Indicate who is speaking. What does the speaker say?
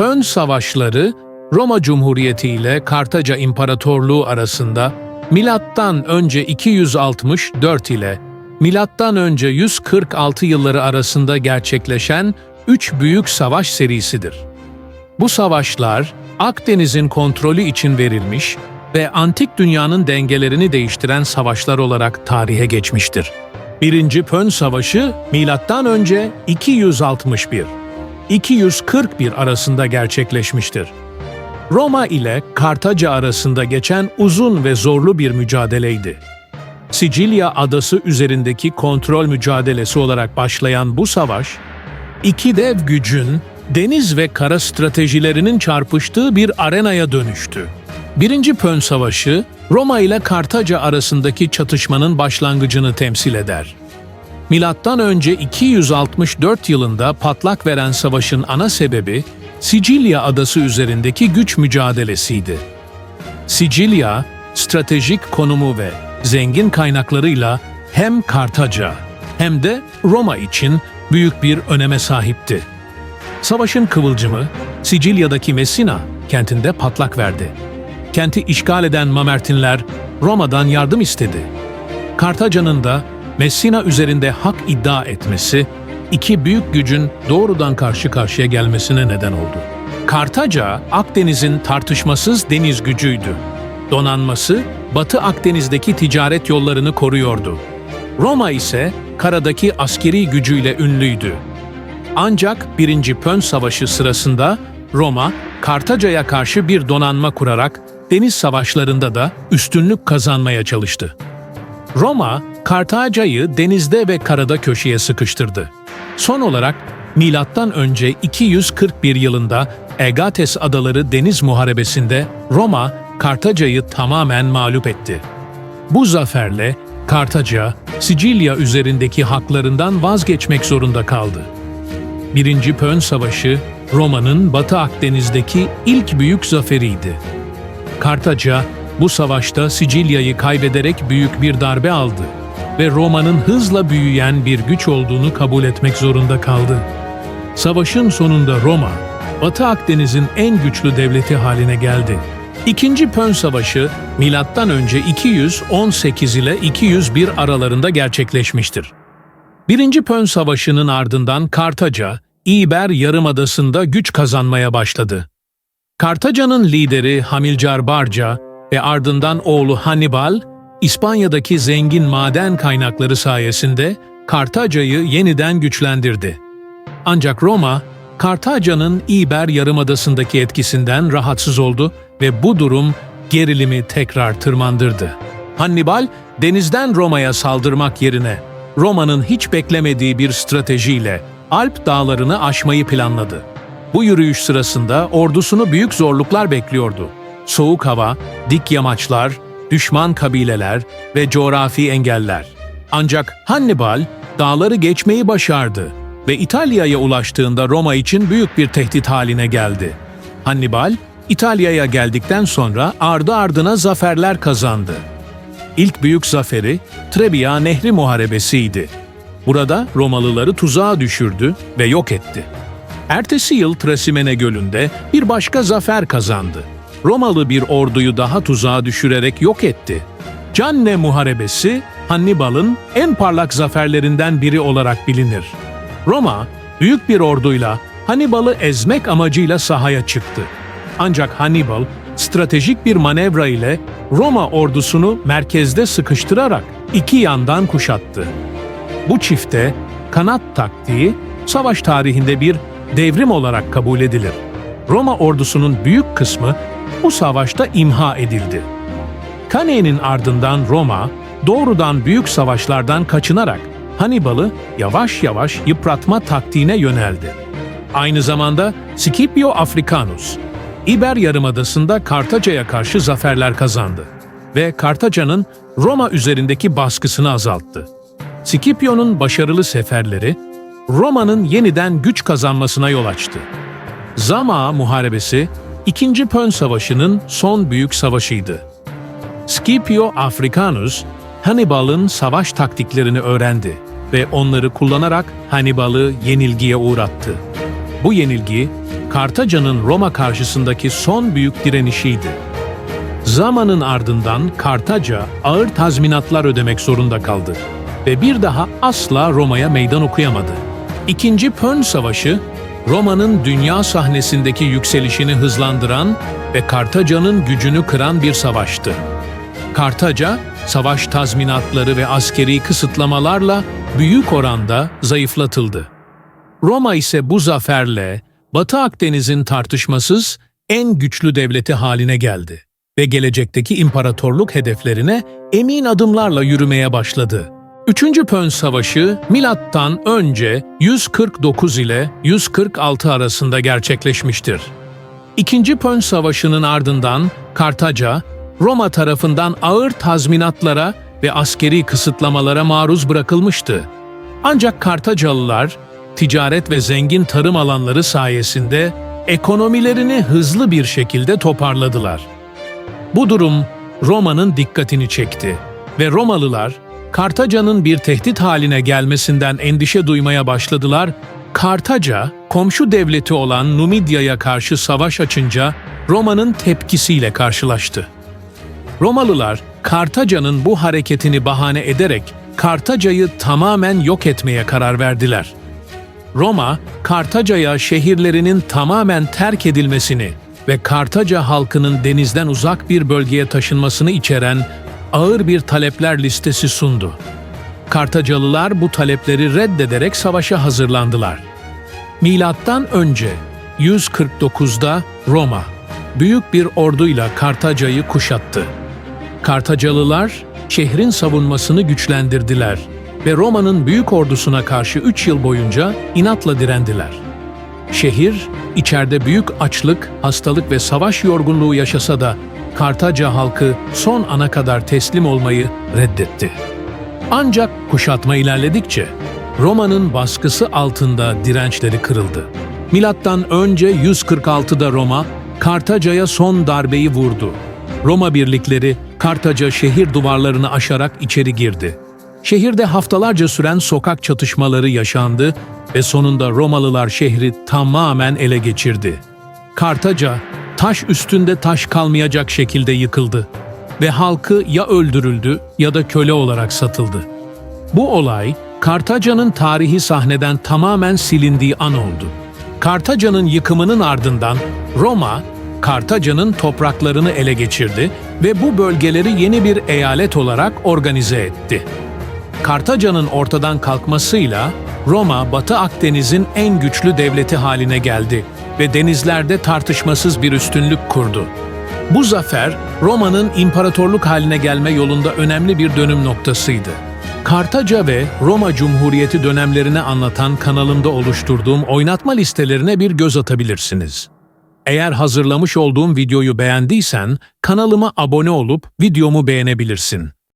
Speaker 1: Pön Savaşları Roma Cumhuriyeti ile Kartaca İmparatorluğu arasında milattan önce 264 ile milattan önce 146 yılları arasında gerçekleşen üç büyük savaş serisidir. Bu savaşlar Akdeniz'in kontrolü için verilmiş ve antik dünyanın dengelerini değiştiren savaşlar olarak tarihe geçmiştir. Birinci Pön Savaşı milattan önce 261 241 arasında gerçekleşmiştir. Roma ile Kartaca arasında geçen uzun ve zorlu bir mücadeleydi. Sicilya adası üzerindeki kontrol mücadelesi olarak başlayan bu savaş, iki dev gücün deniz ve kara stratejilerinin çarpıştığı bir arenaya dönüştü. Birinci Pön Savaşı, Roma ile Kartaca arasındaki çatışmanın başlangıcını temsil eder. Milattan önce 264 yılında patlak veren savaşın ana sebebi Sicilya adası üzerindeki güç mücadelesiydi. Sicilya, stratejik konumu ve zengin kaynaklarıyla hem Kartaca hem de Roma için büyük bir öneme sahipti. Savaşın kıvılcımı Sicilya'daki Messina kentinde patlak verdi. Kenti işgal eden Mamertinler Roma'dan yardım istedi. Kartaca'nın da Messina üzerinde hak iddia etmesi iki büyük gücün doğrudan karşı karşıya gelmesine neden oldu. Kartaca, Akdeniz'in tartışmasız deniz gücüydü. Donanması, Batı Akdeniz'deki ticaret yollarını koruyordu. Roma ise karadaki askeri gücüyle ünlüydü. Ancak 1. Pön Savaşı sırasında Roma, Kartaca'ya karşı bir donanma kurarak deniz savaşlarında da üstünlük kazanmaya çalıştı. Roma, Kartaca'yı denizde ve karada köşeye sıkıştırdı. Son olarak milattan önce 241 yılında Egates Adaları Deniz Muharebesi'nde Roma, Kartaca'yı tamamen mağlup etti. Bu zaferle Kartaca, Sicilya üzerindeki haklarından vazgeçmek zorunda kaldı. Birinci Pön Savaşı, Roma'nın Batı Akdeniz'deki ilk büyük zaferiydi. Kartaca, bu savaşta Sicilya'yı kaybederek büyük bir darbe aldı ve Roma'nın hızla büyüyen bir güç olduğunu kabul etmek zorunda kaldı. Savaşın sonunda Roma, Batı Akdeniz'in en güçlü devleti haline geldi. İkinci Pön Savaşı, milattan önce 218 ile 201 aralarında gerçekleşmiştir. Birinci Pön Savaşı'nın ardından Kartaca, İber Yarımadası'nda güç kazanmaya başladı. Kartaca'nın lideri Hamilcar Barca ve ardından oğlu Hannibal, İspanya'daki zengin maden kaynakları sayesinde Kartaca'yı yeniden güçlendirdi. Ancak Roma, Kartaca'nın İber Yarımadası'ndaki etkisinden rahatsız oldu ve bu durum gerilimi tekrar tırmandırdı. Hannibal, denizden Roma'ya saldırmak yerine Roma'nın hiç beklemediği bir stratejiyle Alp dağlarını aşmayı planladı. Bu yürüyüş sırasında ordusunu büyük zorluklar bekliyordu. Soğuk hava, dik yamaçlar, düşman kabileler ve coğrafi engeller. Ancak Hannibal dağları geçmeyi başardı ve İtalya'ya ulaştığında Roma için büyük bir tehdit haline geldi. Hannibal, İtalya'ya geldikten sonra ardı ardına zaferler kazandı. İlk büyük zaferi Trebia Nehri Muharebesi'ydi. Burada Romalıları tuzağa düşürdü ve yok etti. Ertesi yıl Trasimene Gölü'nde bir başka zafer kazandı. Romalı bir orduyu daha tuzağa düşürerek yok etti. Canne Muharebesi, Hannibal'ın en parlak zaferlerinden biri olarak bilinir. Roma, büyük bir orduyla Hannibal'ı ezmek amacıyla sahaya çıktı. Ancak Hannibal, stratejik bir manevra ile Roma ordusunu merkezde sıkıştırarak iki yandan kuşattı. Bu çifte kanat taktiği savaş tarihinde bir devrim olarak kabul edilir. Roma ordusunun büyük kısmı bu savaşta imha edildi. Cannae'nin ardından Roma doğrudan büyük savaşlardan kaçınarak Hannibal'ı yavaş yavaş yıpratma taktiğine yöneldi. Aynı zamanda Scipio Africanus, İber Yarımadası'nda Kartaca'ya karşı zaferler kazandı ve Kartaca'nın Roma üzerindeki baskısını azalttı. Scipio'nun başarılı seferleri Roma'nın yeniden güç kazanmasına yol açtı. Zama Muharebesi, İkinci Pön Savaşı'nın son büyük savaşıydı. Scipio Africanus, Hannibal'ın savaş taktiklerini öğrendi ve onları kullanarak Hannibal'ı yenilgiye uğrattı. Bu yenilgi, Kartaca'nın Roma karşısındaki son büyük direnişiydi. Zamanın ardından Kartaca ağır tazminatlar ödemek zorunda kaldı ve bir daha asla Roma'ya meydan okuyamadı. İkinci Pön Savaşı, Roma'nın dünya sahnesindeki yükselişini hızlandıran ve Kartaca'nın gücünü kıran bir savaştı. Kartaca, savaş tazminatları ve askeri kısıtlamalarla büyük oranda zayıflatıldı. Roma ise bu zaferle Batı Akdeniz'in tartışmasız en güçlü devleti haline geldi ve gelecekteki imparatorluk hedeflerine emin adımlarla yürümeye başladı. 3. Pön Savaşı milattan önce 149 ile 146 arasında gerçekleşmiştir. İkinci Pön Savaşı'nın ardından Kartaca, Roma tarafından ağır tazminatlara ve askeri kısıtlamalara maruz bırakılmıştı. Ancak Kartacalılar, ticaret ve zengin tarım alanları sayesinde ekonomilerini hızlı bir şekilde toparladılar. Bu durum Roma'nın dikkatini çekti ve Romalılar Kartaca'nın bir tehdit haline gelmesinden endişe duymaya başladılar. Kartaca, komşu devleti olan Numidya'ya karşı savaş açınca Roma'nın tepkisiyle karşılaştı. Romalılar Kartaca'nın bu hareketini bahane ederek Kartaca'yı tamamen yok etmeye karar verdiler. Roma, Kartaca'ya şehirlerinin tamamen terk edilmesini ve Kartaca halkının denizden uzak bir bölgeye taşınmasını içeren ağır bir talepler listesi sundu. Kartacalılar bu talepleri reddederek savaşa hazırlandılar. Milattan önce 149'da Roma büyük bir orduyla Kartaca'yı kuşattı. Kartacalılar şehrin savunmasını güçlendirdiler ve Roma'nın büyük ordusuna karşı 3 yıl boyunca inatla direndiler. Şehir, içeride büyük açlık, hastalık ve savaş yorgunluğu yaşasa da Kartaca halkı son ana kadar teslim olmayı reddetti. Ancak kuşatma ilerledikçe Roma'nın baskısı altında dirençleri kırıldı. Milattan önce 146'da Roma Kartaca'ya son darbeyi vurdu. Roma birlikleri Kartaca şehir duvarlarını aşarak içeri girdi. Şehirde haftalarca süren sokak çatışmaları yaşandı ve sonunda Romalılar şehri tamamen ele geçirdi. Kartaca, taş üstünde taş kalmayacak şekilde yıkıldı ve halkı ya öldürüldü ya da köle olarak satıldı. Bu olay, Kartaca'nın tarihi sahneden tamamen silindiği an oldu. Kartaca'nın yıkımının ardından Roma, Kartaca'nın topraklarını ele geçirdi ve bu bölgeleri yeni bir eyalet olarak organize etti. Kartaca'nın ortadan kalkmasıyla Roma, Batı Akdeniz'in en güçlü devleti haline geldi ve denizlerde tartışmasız bir üstünlük kurdu. Bu zafer, Roma'nın imparatorluk haline gelme yolunda önemli bir dönüm noktasıydı. Kartaca ve Roma Cumhuriyeti dönemlerini anlatan kanalımda oluşturduğum oynatma listelerine bir göz atabilirsiniz. Eğer hazırlamış olduğum videoyu beğendiysen kanalıma abone olup videomu beğenebilirsin.